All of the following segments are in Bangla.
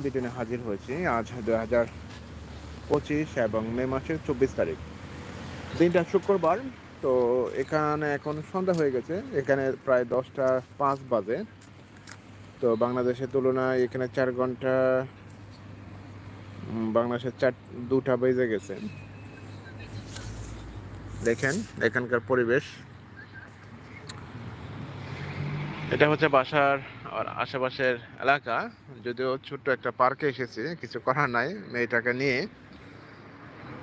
ব্রিটেনে হাজির হয়েছি আজ দু হাজার পঁচিশ এবং মে মাসের চব্বিশ তারিখ। দিনটা শুক্রবার, তো এখানে এখন সন্ধ্যা হয়ে গেছে। এখানে প্রায় দশটা পাঁচ বাজে। তো বাংলাদেশের তুলনায় এখানে চার ঘণ্টা বাংলাদেশের চার, দুটা বেজে গেছে। দেখেন এখানকার পরিবেশ। এটা হচ্ছে বাসার আর আশেপাশের এলাকা, যদিও ছোট্ট একটা পার্কে এসেছি, কিছু করার নাই মেয়েটাকে নিয়ে।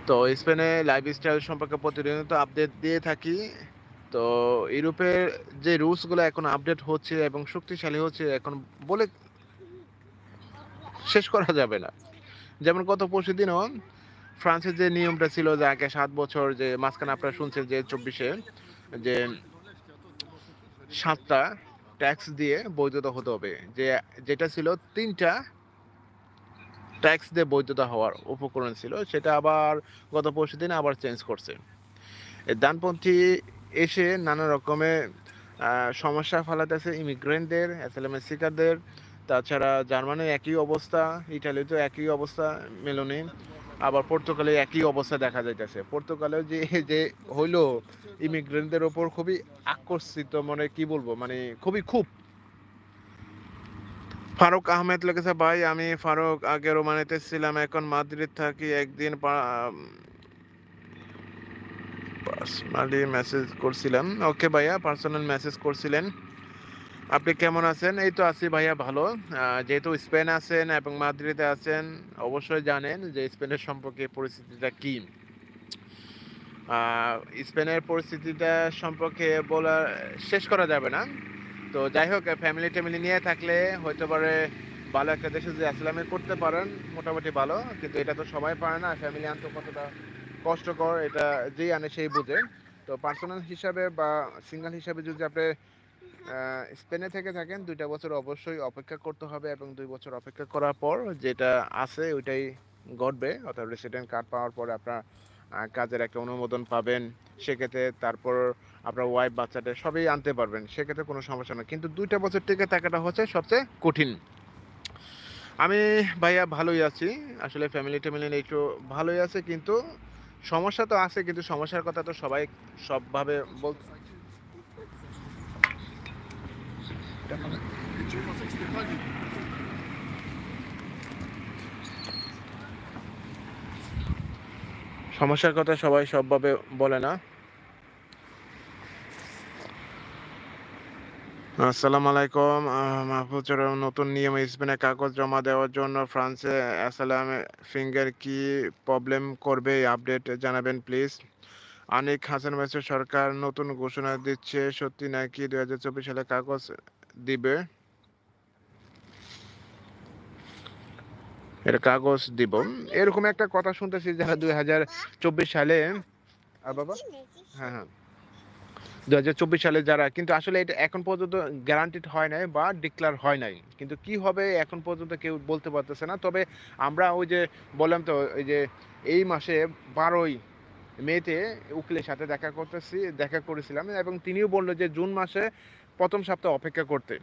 তো স্পেনে লাইফস্টাইল সম্পর্কে প্রতিনিয়ত আপডেট দিয়ে থাকি। তো ইউরোপের যে রুলসগুলো এখন আপডেট হচ্ছে এবং শক্তিশালী হচ্ছে, এখন বলে শেষ করা যাবে না। যেমন গত পরশু দিনও ফ্রান্সের যে নিয়মটা ছিল যে আগে সাত বছর যে মাঝখানে আপনারা শুনছেন যে চব্বিশে যে সাতটা ট্যাক্স দিয়ে বৈধতা হতে হবে। যে, যেটা ছিল তিনটা ট্যাক্স দিয়ে বৈধতা হওয়ার উপকরণ ছিল, সেটা আবার গত পরশু দিন আবার চেঞ্জ করছে। ডানপন্থী এসে নানা রকমের সমস্যা ফেলাতেছে ইমিগ্রেন্টদের অ্যাসাইলামের শিকারদের। তাছাড়া জার্মানির একই অবস্থা ইটালিতে একই অবস্থা, মেলোনি। আবার পর্তুগালে একই অবস্থা দেখা যাইতেছে। পর্তুগালেও যে যে হইল ইমিগ্রেন্টদের ওপর খুবই আকর্ষিত মানে কি বলব মানে খুবই খুব ফারুক আহমেদ লেগেছে ভাই, আমি ফারুক আগে রোমানিতে ছিলাম, এখন মাদ্রিদ থাকি, একদিন পার্সোনালি মেসেজ করছিলাম। ওকে ভাইয়া পার্সোনাল মেসেজ করছিলেন। আপনি কেমন আছেন? এই তো আছি ভাইয়া ভালো। যেহেতু স্পেন আছেন এবং মাদ্রিদে আছেন, অবশ্যই জানেন যে স্পেনের সম্পর্কে পরিস্থিতিটা কি। স্পেনের পরিস্থিতিটা সম্পর্কে বলা শেষ করা যাবে না। তো যাই হোক ফ্যামিলি ট্যামিলি নিয়ে থাকলে হয়তো পারে ভালো একটা দেশে যে আসলামে করতে পারেন, মোটামুটি ভালো। কিন্তু এটা তো সবাই পারে না ফ্যামিলি আনতে কতটা কষ্টকর, এটা যেই আনে সেই বুঝে। তো পার্সোনাল হিসাবে বা সিঙ্গেল হিসাবে যদি আপনি স্পেনে থেকে থাকেন, দুইটা বছর অবশ্যই অপেক্ষা করতে হবে এবং দুই বছর অপেক্ষা করার পর যেটা আছে ওইটাই ঘটবে, অর্থাৎ রেসিডেন্ট কার্ড পাওয়ার পরে আপনার কাজের একটা অনুমোদন পাবেন। সেক্ষেত্রে তারপর আপনার ওয়াইফ বাচ্চাটা সবই আনতে পারবেন, সেক্ষেত্রে কোনো সমস্যা নেই। কিন্তু দুইটা বছর টিকে থাকাটা হচ্ছে সবচেয়ে কঠিন। আমি ভাইয়া ভালোই আছি, আসলে ফ্যামিলি ট্যামিলি নিয়ে একটু ভালোই আছে, কিন্তু সমস্যা তো আছে, কিন্তু সমস্যার কথা তো সবাই সবভাবে বল সমস্যার কথা সবাই সবভাবে বলে না। আসসালামু আলাইকুম মাহফুজের নতুন নিয়ম স্পেনে কাগজ জমা দেওয়ার জন্য ফ্রান্সে অ্যাসালাম ফিঙ্গার কি প্রবলেম করবে? আপডেট জানাবেন প্লিজ। আনিক হাসান মেসের সরকার নতুন ঘোষণা দিচ্ছে, সত্যি নাকি দুই হাজার চব্বিশ সালে কাগজ দিবে। এর কাগজ দিব। এরকম একটা কথা শুনতেছি যারা দুই হাজার চব্বিশ সালে বাবা? হ্যাঁ হ্যাঁ। দু হাজার চব্বিশ সালে যারা, কিন্তু আসলে এটা এখন পর্যন্ত গ্যারান্টিড হয় নাই বা ডিক্লার হয় নাই। কিন্তু কি হবে এখন পর্যন্ত কেউ বলতে পারতেছে না। তবে আমরা ওই যে বললাম তো ওই যে এই মাসে বারোই মেতে উকিলের সাথে দেখা করতেছি, দেখা করেছিলাম এবং তিনিও বলল যে জুন মাসে প্রথম সপ্তাহে অপেক্ষা করতে।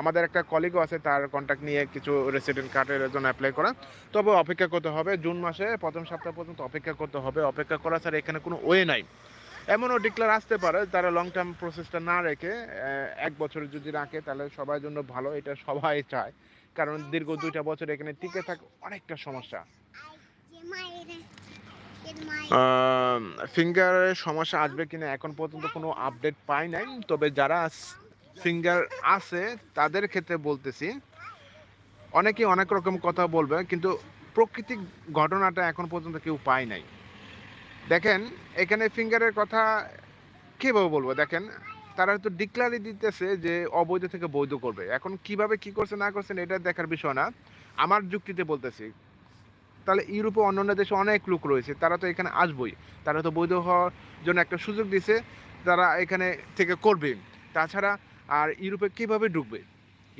আমাদের একটা কলিগও আছে, তার কন্ট্যাক্ট নিয়ে কিছু রেসিডেন্ট কার্ডের জন্য অ্যাপ্লাই করা। তবে অপেক্ষা করতে হবে, জুন মাসে প্রথম সপ্তাহ পর্যন্ত অপেক্ষা করতে হবে। অপেক্ষা করা ছাড়া এখানে কোনো ওয়ে নাই। এমনও ডিক্লার আসতে পারে, তারা লং টার্ম প্রসেসটা না রেখে এক বছর যদি রাখে, তাহলে সবার জন্য ভালো, এটা সবাই চায়। কারণ দীর্ঘ দুইটা বছর এখানে টিকে থাকা অনেকটা সমস্যা। ফিঙ্গারের সমস্যা আসবে কিনা এখন পর্যন্ত কোনো আপডেট পাই নাই, তবে যারা ফিঙ্গার আছে, তাদের ক্ষেত্রে বলতেছি অনেকে অনেক রকম কথা বলবে, কিন্তু প্রকৃতিক ঘটনাটা এখন পর্যন্ত কেউ পায় নাই। দেখেন, এখানে ফিঙ্গারের কথা কীভাবে বলব? দেখেন, তারা হয়তো ডিক্লারি দিতেছে যে অবৈধ থেকে বৈধ করবে। এখন কীভাবে কি করছে, না করছেন এটা দেখার বিষয় না। আমার যুক্তিতে বলতেছি তাহলে ইউরোপে অন্যান্য দেশে অনেক লোক রয়েছে, তারা তো এখানে আসবই। তারা তো বৈধ হওয়ার জন্য একটা সুযোগ দিছে, তারা এখানে থেকে করবে। তাছাড়া আর ইউরোপে কীভাবে ঢুকবে?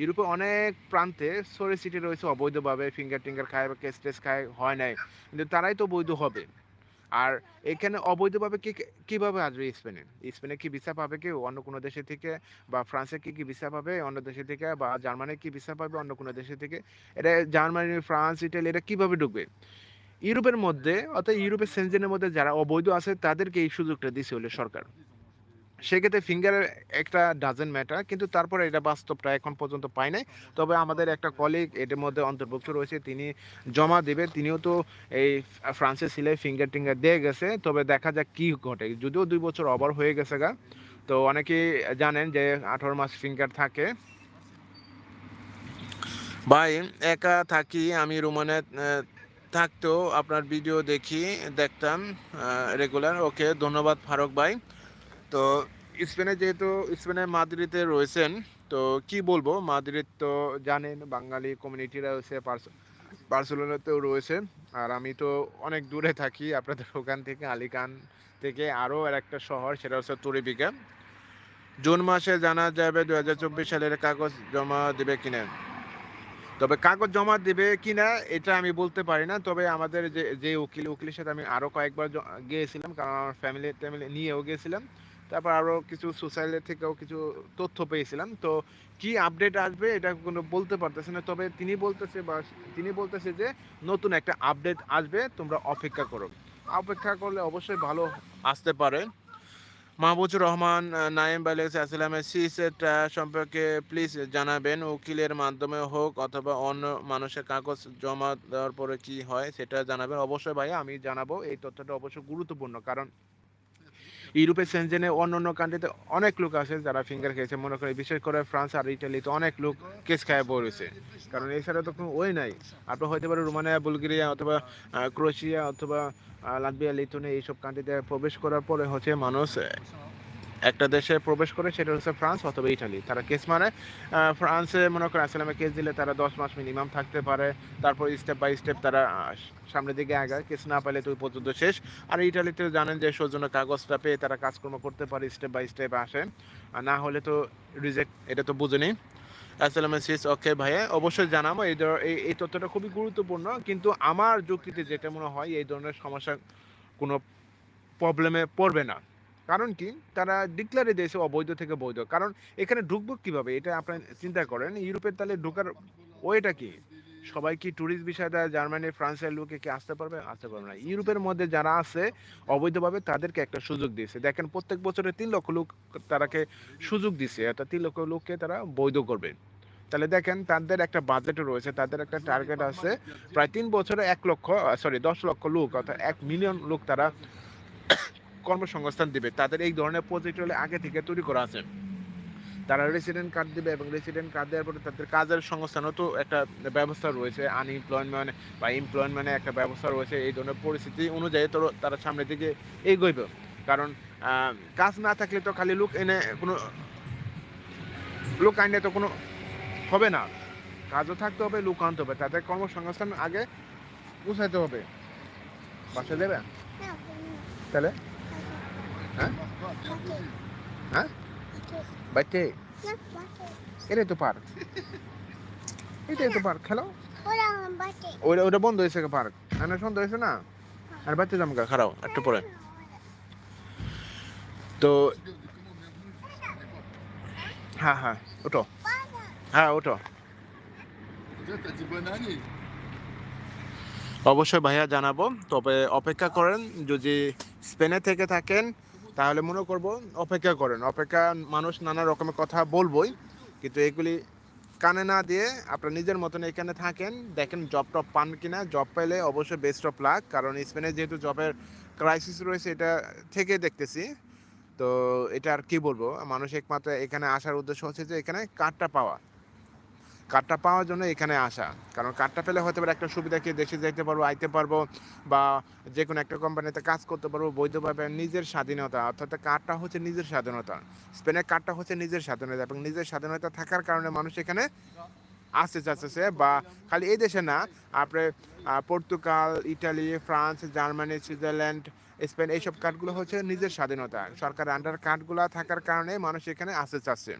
ইউরোপে অনেক প্রান্তে সরি সিটি রয়েছে, অবৈধভাবে ফিঙ্গার টিঙ্গার খায় বা কেস টেস খায়, হয় নাই। কিন্তু তারাই তো বৈধ হবে। আর এখানে অবৈধভাবে কি, কীভাবে আসবে স্পেনে? স্পেনে কি ভিসা পাবে কেউ? অন্য কোনো দেশে থেকে? বা ফ্রান্সে কি কি ভিসা পাবে? অন্য দেশে থেকে? বা জার্মানি কি ভিসা পাবে? অন্য কোনো দেশে থেকে? এটা জার্মানি, ফ্রান্স, ইটালি, এটা কীভাবে ঢুকবে? ইউরোপের মধ্যে, অর্থাৎ ইউরোপের সেনজেনের মধ্যে যারা অবৈধ আছে, তাদেরকে এই সুযোগটা দিছে হলে সরকার। সেক্ষেত্রে ফিঙ্গারের একটা ডাজেন্ট ম্যাটার কিন্তু তারপরে এটা বাস্তবটা এখন পর্যন্ত পায় নাই। তবে আমাদের একটা কলিগ এটার মধ্যে অন্তর্ভুক্ত রয়েছে তিনি জমা দেবে তিনিও তো এই ফ্রান্সে ছিলে ফিঙ্গার টিঙ্গার দিয়ে গেছে তবে দেখা যাক কি ঘটে। যদিও দুই বছর ওভার হয়ে গেছে গা তো অনেকেই জানেন যে আঠারো মাস ফিঙ্গার থাকে। ভাই একা থাকি আমি রোমানে আহ, থাকতেও আপনার ভিডিও দেখি দেখতাম রেগুলার ওকে ধন্যবাদ ফারুক ভাই। তো স্পেনে যেহেতু স্পেনে মাদ্রিদে রয়েছেন, তো কি বলব? মাদ্রিদ তো জানেন, বাঙালি কমিউনিটিরা রয়েছে বার্স- বার্সেলোনাতেও রয়েছে। আর আমি তো অনেক দূরে থাকি, আপনাদের ওখান থেকে, আলিকান থেকে আরও আর একটা শহর, সেটা হচ্ছে তুরিবিকা। জুন মাসে জানা যাবে দু হাজার চব্বিশ সালের কাগজ জমা দেবে কিনা। তবে কাগজ জমা দেবে কিনা, এটা আমি বলতে পারি না। তবে আমাদের যে যে উকিল, উকিলের সাথে আমি আরও কয়েকবার গিয়েছিলাম, কারণ আমার ফ্যামিলি ট্যামিলি নিয়েও গিয়েছিলাম। তারপর আরও কিছু সোসাইটি থেকেও কিছু তথ্য পেয়েছিলাম। তো কি আপডেট আসবে এটা কোনো বলতে পারতেছে না। তবে তিনি বলতেছে বা তিনি বলতেছে যে নতুন একটা আপডেট আসবে, তোমরা অপেক্ষা করো। অপেক্ষা করলে অবশ্যই ভালো আসতে পারে। মাহবুজুর রহমান নাইম বালেস আসলামের সিসেটা সম্পর্কে প্লিজ জানাবেন। উকিলের মাধ্যমে হোক অথবা অন্য মানুষের কাগজ জমা দেওয়ার পরে কি হয় সেটা জানাবেন। অবশ্যই ভাইয়া আমি জানাব। এই তথ্যটা অবশ্যই গুরুত্বপূর্ণ। কারণ ইউরোপের সেনজেনে অন্য অন্য কান্ট্রিতে অনেক লোক আছে যারা ফিঙ্গার খেয়েছে। মনে করে বিশেষ করে ফ্রান্স আর ইটালিতে অনেক লোক কেস খায় পড়েছে কারণ এছাড়া তো কোনো ওই নাই। আপনার হতে পারে রোমানিয়া, বুলগেরিয়া অথবা ক্রোয়েশিয়া অথবা লাটভিয়া লিথুনে এইসব কান্ট্রিতে প্রবেশ করার পরে হচ্ছে মানুষ একটা দেশে প্রবেশ করে সেটা হচ্ছে ফ্রান্স অথবা ইটালি। তারা কেস মানে ফ্রান্সে মনে করেন আসলামে কেস দিলে তারা দশ মাস মিনিমাম থাকতে পারে। তারপর স্টেপ বাই স্টেপ তারা সামনের দিকে আগায়। কেস না পাইলে তো পর্যন্ত শেষ। আর ইটালিতে জানেন যে সৌজন্য কাগজটা পেয়ে তারা কাজকর্ম করতে পারে স্টেপ বাই স্টেপ আসে। আর না হলে তো রিজেক্ট এটা তো বুঝেনি। আসসালামু সিস ওকে ভাইয়া, অবশ্যই জানাব। এই ধর- এই এই তথ্যটা খুবই গুরুত্বপূর্ণ। কিন্তু আমার যুক্তিতে যেটা মনে হয়, এই ধরনের সমস্যা কোনো প্রবলেমে পড়বে না। কারণ কি? তারা ডিক্লারে দিয়েছে অবৈধ থেকে বৈধ। কারণ এখানে ঢুকবো কীভাবে? এটা আপনার চিন্তা করেন, ইউরোপের তাহলে ঢোকার ওয়েটা কি? সবাই কি ট্যুরিস্ট বিষয় বিষয়টা জার্মানি, ফ্রান্সের লোকে কি আসতে পারবে? আসতে পারবে না। ইউরোপের মধ্যে যারা আছে, অবৈধভাবে তাদেরকে একটা সুযোগ দিয়েছে। দেখেন, প্রত্যেক বছরে তিন লক্ষ লোক তারাকে সুযোগ দিছে। অর্থাৎ তিন লক্ষ লোককে তারা বৈধ করবে। তাহলে দেখেন, তাদের একটা বাজেট রয়েছে, তাদের একটা টার্গেট আছে। প্রায় তিন বছরে এক লক্ষ সরি দশ লক্ষ লোক, অর্থাৎ এক মিলিয়ন লোক তারা কর্মসংস্থান দিবে। তাদের এই ধরনের প্রজেক্ট হলে আগে থেকে তৈরি করা আছে। তারা রেসিডেন্ট কার্ড দিবে এবং রেসিডেন্ট কার্ড দেওয়ার পরে তাদের কাজের সংস্থানও তো একটা ব্যবস্থা রয়েছে। আনএমপ্লয়মেন্ট বা এমপ্লয়মেন্টের একটা ব্যবস্থা রয়েছে। এই ধরনের পরিস্থিতি অনুযায়ী তো তারা সামনের দিকে এগোইবে। কারণ কাজ না থাকলে তো খালি লোক এনে কোনো লোক আইনে তো কোনো হবে না। কাজও থাকতে হবে লোক আনতে হবে। তাদের কর্মসংস্থান আগে পৌঁছাইতে হবে। বাসা দেবে তাহলে? হ্যাঁ? হ্যাঁ? বাইতে এটাই তো পার্ক? এটাই তো পার্ক, খেলো? ওইটা ওটা বন্ধ হয়েছে পার্ক। না, সন্ধ্যা হয়েছে না? আর বাচ্চা জামকা খারাও একটু পরে। তো হ্যাঁ হ্যাঁ ওটো হ্যাঁ ওটো অবশ্যই ভাইয়া জানাব। তবে অপেক্ষা করেন, যদি স্পেনে থেকে থাকেন তাহলে মনে করব অপেক্ষা করেন। অপেক্ষা মানুষ নানা রকমের কথা বলবোই, কিন্তু এগুলি কানে না দিয়ে আপনার নিজের মতন এখানে থাকেন, দেখেন জব টপ পান কিনা। জব পেলে অবশ্যই বেস্ট অফ লাক কারণ স্পেনে যেহেতু জবের ক্রাইসিস রয়েছে, এটা থেকে দেখতেছি। তো এটা আর কি বলব, মানুষ একমাত্র এখানে আসার উদ্দেশ্য হচ্ছে যে এখানে কার্ডটা পাওয়া। কার্ডটা পাওয়ার জন্য এখানে আসা। কারণ কার্ডটা পেলে হতে পারে একটা সুবিধা কি দেশে যেতে পারব, আইতে পারব, বা যে কোনো একটা কোম্পানিতে কাজ করতে পারব, বৈধভাবে নিজের স্বাধীনতা, অর্থাৎ কার্ডটা হচ্ছে নিজের স্বাধীনতা। স্পেনের কার্ডটা হচ্ছে নিজের স্বাধীনতা, এবং নিজের স্বাধীনতা থাকার কারণে মানুষ এখানে আসতে চাচ্ছে, বা খালি এই দেশে না, আপনি Portugal, Italy, France, Germany, Switzerland, Spain, এইসব কার্ডগুলো হচ্ছে নিজের স্বাধীনতা। সরকার আন্ডার কার্ডগুলো থাকার কারণে মানুষ এখানে আসতে চাচ্ছে।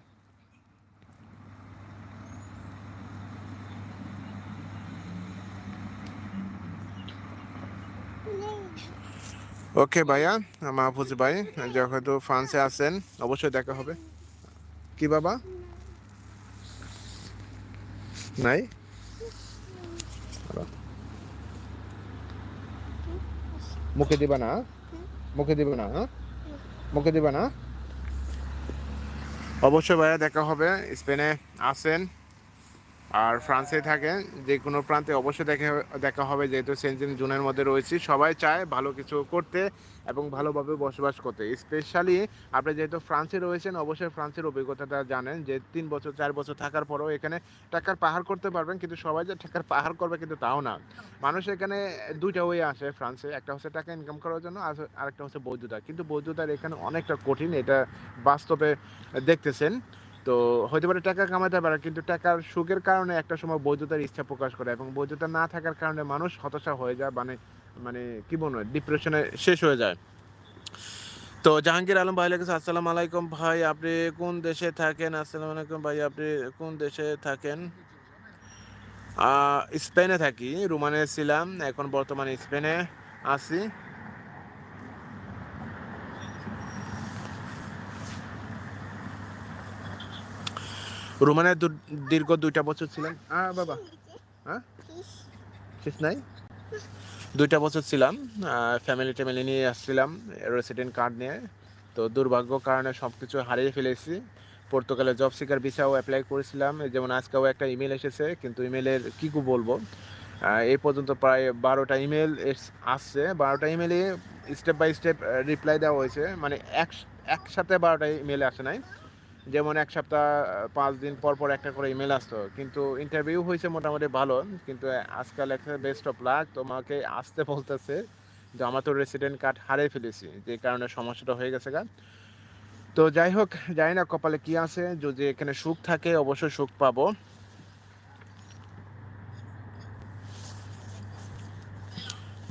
ওকে ভাইয়া মাহফুজ ভাই যেহেতু ফ্রান্সে আছেন, অবশ্যই দেখা হবে। কি বাবা? নাই? মুখে দিবা না, মুখে দিবে না হ্যাঁ? মুখে দিবে না? অবশ্যই ভাইয়া, দেখা হবে। স্পেনে আছেন। আর ফ্রান্সে থাকেন যে কোনো প্রান্তে অবশ্যই দেখা দেখা হবে, যেহেতু সেন্টেন জুনের মধ্যে রয়েছি। সবাই চায় ভালো কিছু করতে এবং ভালোভাবে বসবাস করতে। স্পেশালি আপনি যেহেতু ফ্রান্সে রয়েছেন, অবশ্যই ফ্রান্সের অভিজ্ঞতাটা জানেন যে তিন বছর, চার বছর থাকার পরেও এখানে টাকার পাহাড় করতে পারবেন, কিন্তু সবাই যে টাকার পাহাড় করবে কিন্তু তাও না। মানুষ এখানে দুইটা ওয়ে আসে ফ্রান্সে। একটা হচ্ছে টাকা ইনকাম করার জন্য, আর আরেকটা হচ্ছে বৈধতা। কিন্তু বৈধতার এখানে অনেকটা কঠিন, এটা বাস্তবে দেখতেছেন। তো হতে পারে টাকা কামাতে পারে, কিন্তু টাকার সুখের কারণে একটা সময় বৈধতার ইচ্ছা প্রকাশ করে এবং বৈধতা না থাকার কারণে মানুষ হতাশা হয়ে যায় মানে মানে কি বলব ডিপ্রেশনে শেষ হয়ে যায়। তো জাহাঙ্গীর আলম ভাই লেগেছে আসসালাম আলাইকুম ভাই, আপনি কোন দেশে থাকেন? আসসালাম আলাইকুম ভাই, আপনি কোন দেশে থাকেন? স্পেনে থাকি, রোমানে ছিলাম, এখন বর্তমানে স্পেনে আছি। রোমানে দু- দীর্ঘ দুইটা বছর ছিলাম। আহ, বাবা। হ্যাঁ? শেষ নাই? দুইটা বছর ছিলাম। ফ্যামিলি ট্যামিলি নিয়ে আসছিলাম রেসিডেন্ট কার্ড নিয়ে। তো দুর্ভাগ্য কারণে সব কিছু হারিয়ে ফেলেছি। পর্তুগালে জব সিকার ভিসাও অ্যাপ্লাই করেছিলাম। যেমন আজকেও একটা ইমেল এসেছে, কিন্তু ইমেলের কী কী বলব? এই পর্যন্ত প্রায় বারোটা ইমেল আসছে। বারোটা ইমেলে স্টেপ বাই স্টেপ রিপ্লাই দেওয়া হয়েছে। মানে এক একসাথে বারোটা ইমেল আসে নাই। যেমন এক সপ্তাহ, পাঁচ দিন পর পর একটা করে ইমেল আসতো। কিন্তু ইন্টারভিউ হয়েছে মোটামুটি ভালো, কিন্তু আজকাল একটা বেস্ট অফ লাক তোমাকে আসতে বলতেছে যে আমার তো রেসিডেন্ট কার্ড হারিয়ে ফেলেছি, যে কারণে সমস্যাটা হয়ে গেছে গা। তো যাই হোক, জানি না কপালে কি আছে, যদি এখানে সুখ থাকে অবশ্যই সুখ পাবো।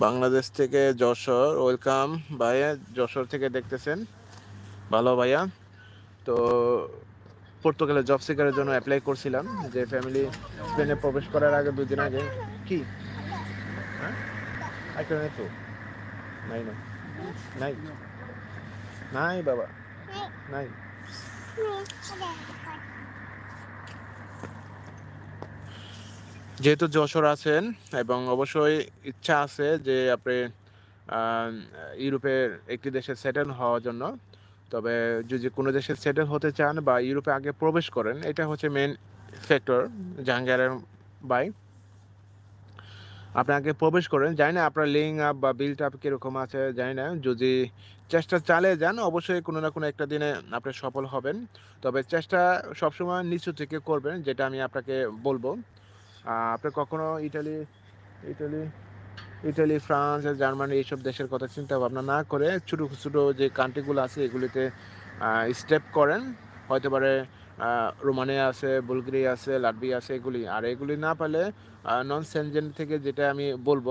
বাংলাদেশ থেকে যশোর ওয়েলকাম ভাইয়া, যশোর থেকে দেখতেছেন। ভালো ভাইয়া। তো পর্তুগালে জব সিকারের জন্য অ্যাপ্লাই করছিলাম, যে ফ্যামিলি স্পেনে প্রবেশ করার আগে দুদিন আগে। কি? হ্যাঁ? তো নাই না নাই। নাই, বাবা। নাই। যেহেতু যশোর আছেন, এবং অবশ্যই ইচ্ছা আছে যে আপনি ইউরোপের একটি দেশে সেটেল হওয়ার জন্য তবে যদি কোনো দেশে সেটেল হতে চান বা ইউরোপে আগে প্রবেশ করেন, এটা হচ্ছে মেন ফ্যাক্টর জাহাঙ্গীরের বাই। আপনি আগে প্রবেশ করেন, জানি না আপনার লিঙ্ক আপ বা বিল্ড আপ কীরকম আছে, জানি না। যদি চেষ্টা চালিয়ে যান, অবশ্যই কোনো না কোনো একটা দিনে আপনি সফল হবেন। তবে চেষ্টা সবসময় নিচু থেকে করবেন, যেটা আমি আপনাকে বলব। আপনি কখনো Italy Italy Italy, France, Germany এইসব দেশের কথা চিন্তা ভাবনা না করে ছোটো ছোটো যে কান্ট্রিগুলো আছে এগুলিতে স্টেপ করেন। হয়তো পারে রোমানিয়া আছে, বুলগেরিয়া আছে, লাটভিয়া আছে, এগুলি। আর এগুলি না পারলে নন সেনজেন থেকে যেটা আমি বলব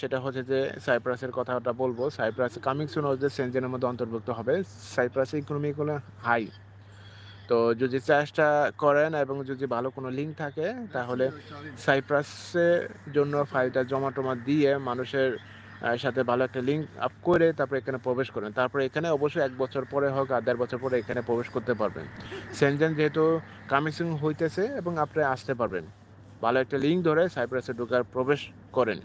সেটা হচ্ছে যে সাইপ্রাসের কথাটা বলব। সাইপ্রাস কামিং সুন হচ্ছে সেনজেনের মধ্যে অন্তর্ভুক্ত হবে। সাইপ্রাসের ইকোনমিগুলো হাই তো যদি চেষ্টা করেন এবং যদি ভালো কোনো লিঙ্ক থাকে, তাহলে সাইপ্রাসের জন্য ফাইলটা জমা টমা দিয়ে মানুষের সাথে ভালো একটা লিঙ্ক আপ করে তারপরে এখানে প্রবেশ করেন। তারপরে এখানে অবশ্যই এক বছর পরে হোক আর দেড় বছর পরে এখানে প্রবেশ করতে পারবেন। সেনজেন যেহেতু কামিসিং হইতেছে এবং আপনি আসতে পারবেন। ভালো একটা লিঙ্ক ধরে সাইপ্রাসে ঢোকার প্রবেশ করেন।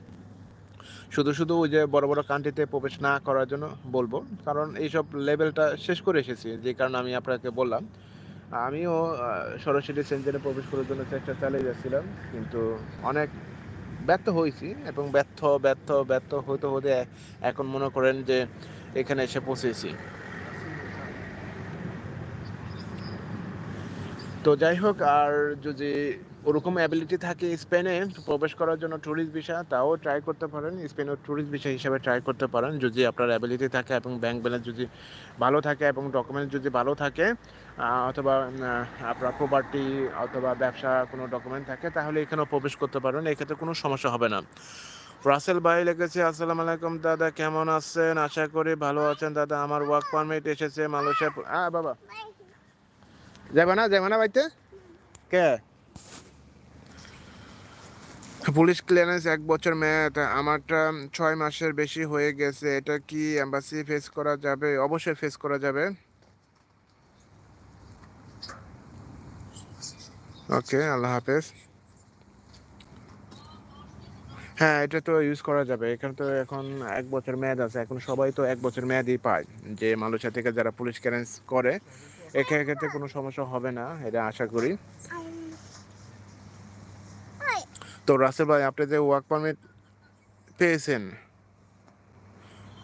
শুধু শুধু ওই যে বড় বড় কান্ট্রিতে প্রবেশ না করার জন্য বলব। কারণ এইসব লেভেলটা শেষ করে এসেছি। যে কারণে আমি আপনাকে বললাম। আমিও সরস্বতী সেন্টারে প্রবেশ করার জন্য চেষ্টা চালিয়ে যাচ্ছিলাম, কিন্তু অনেক ব্যর্থ হয়েছি এবং ব্যর্থ ব্যর্থ ব্যর্থ হতে হতে এখন মনে করেন যে এখানে এসে পৌঁছেছি। তো যাই হোক, আর যদি ওরকম অ্যাবিলিটি থাকে স্পেনে প্রবেশ করার জন্য ট্যুরিস্ট ভিসা তাও ট্রাই করতে পারেন। স্পেনের ট্যুরিস্ট ভিসা হিসেবে ট্রাই করতে পারেন। যদি আপনার অ্যাবিলিটি থাকে এবং ব্যাংক ব্যালেন্স যদি ভালো থাকে এবং ডকুমেন্ট যদি ভালো থাকে অথবা আপনার প্রপার্টি অথবা ব্যবসা কোনো ডকুমেন্ট থাকে, তাহলে এখানেও প্রবেশ করতে পারেন। এক্ষেত্রে কোনো সমস্যা হবে না। রাসেল ভাই লিখেছে, আসসালামু আলাইকুম দাদা, কেমন আছেন? আশা করি ভালো আছেন। দাদা, আমার ওয়ার্ক পারমিট এসেছে মালয়েশিয়া হ্যাঁ বাবা। যাবে না যাবে না বাড়িতে? কে? পুলিশ ক্লিয়ারেন্স এক বছর মেয়াদ, আমারটা ছয় মাসের বেশি হয়ে গেছে। এটা কি এম্বাসি ফেস করা যাবে? অবশ্যই ফেস করা যাবে। ওকে আল্লাহ হাফেজ। হ্যাঁ এটা তো ইউজ করা যাবে। এখানে তো এখন এক বছর মেয়াদ আছে। এখন সবাই তো এক বছর মেয়াদই পায়। যে মালয়েশিয়া থেকে যারা পুলিশ ক্লিয়ারেন্স করে এখানে ক্ষেত্রে কোনো সমস্যা হবে না, এটা আশা করি। তো রাসেল ভাই, আপনি যে ওয়ার্ক পারমিট পেয়েছেন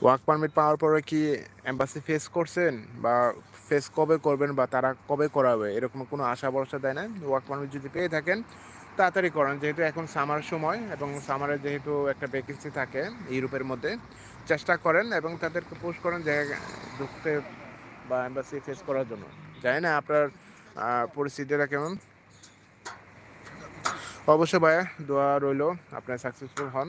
ওয়ার্ক পারমিট পাওয়ার পরে কি এম্বাসি ফেস করছেন বা ফেস কবে করবেন বা তারা কবে করাবে? এরকম কোনো আশা ভরসা দেয় না? ওয়ার্ক পারমিট যদি পেয়ে থাকেন, তাড়াতাড়ি করেন। যেহেতু এখন সামার সময় এবং সামারে যেহেতু একটা ভ্যাকেন্সি থাকে ইউরোপের মধ্যে, চেষ্টা করেন এবং তাদেরকে পোস্ট করেন যে ঢুকতে বা এম্বাসি ফেস করার জন্য। জানি না আপনার পরিস্থিতিটা কেমন? অবশ্যই ভাইয়া দোয়া রইল আপনার সাকসেসফুল হন।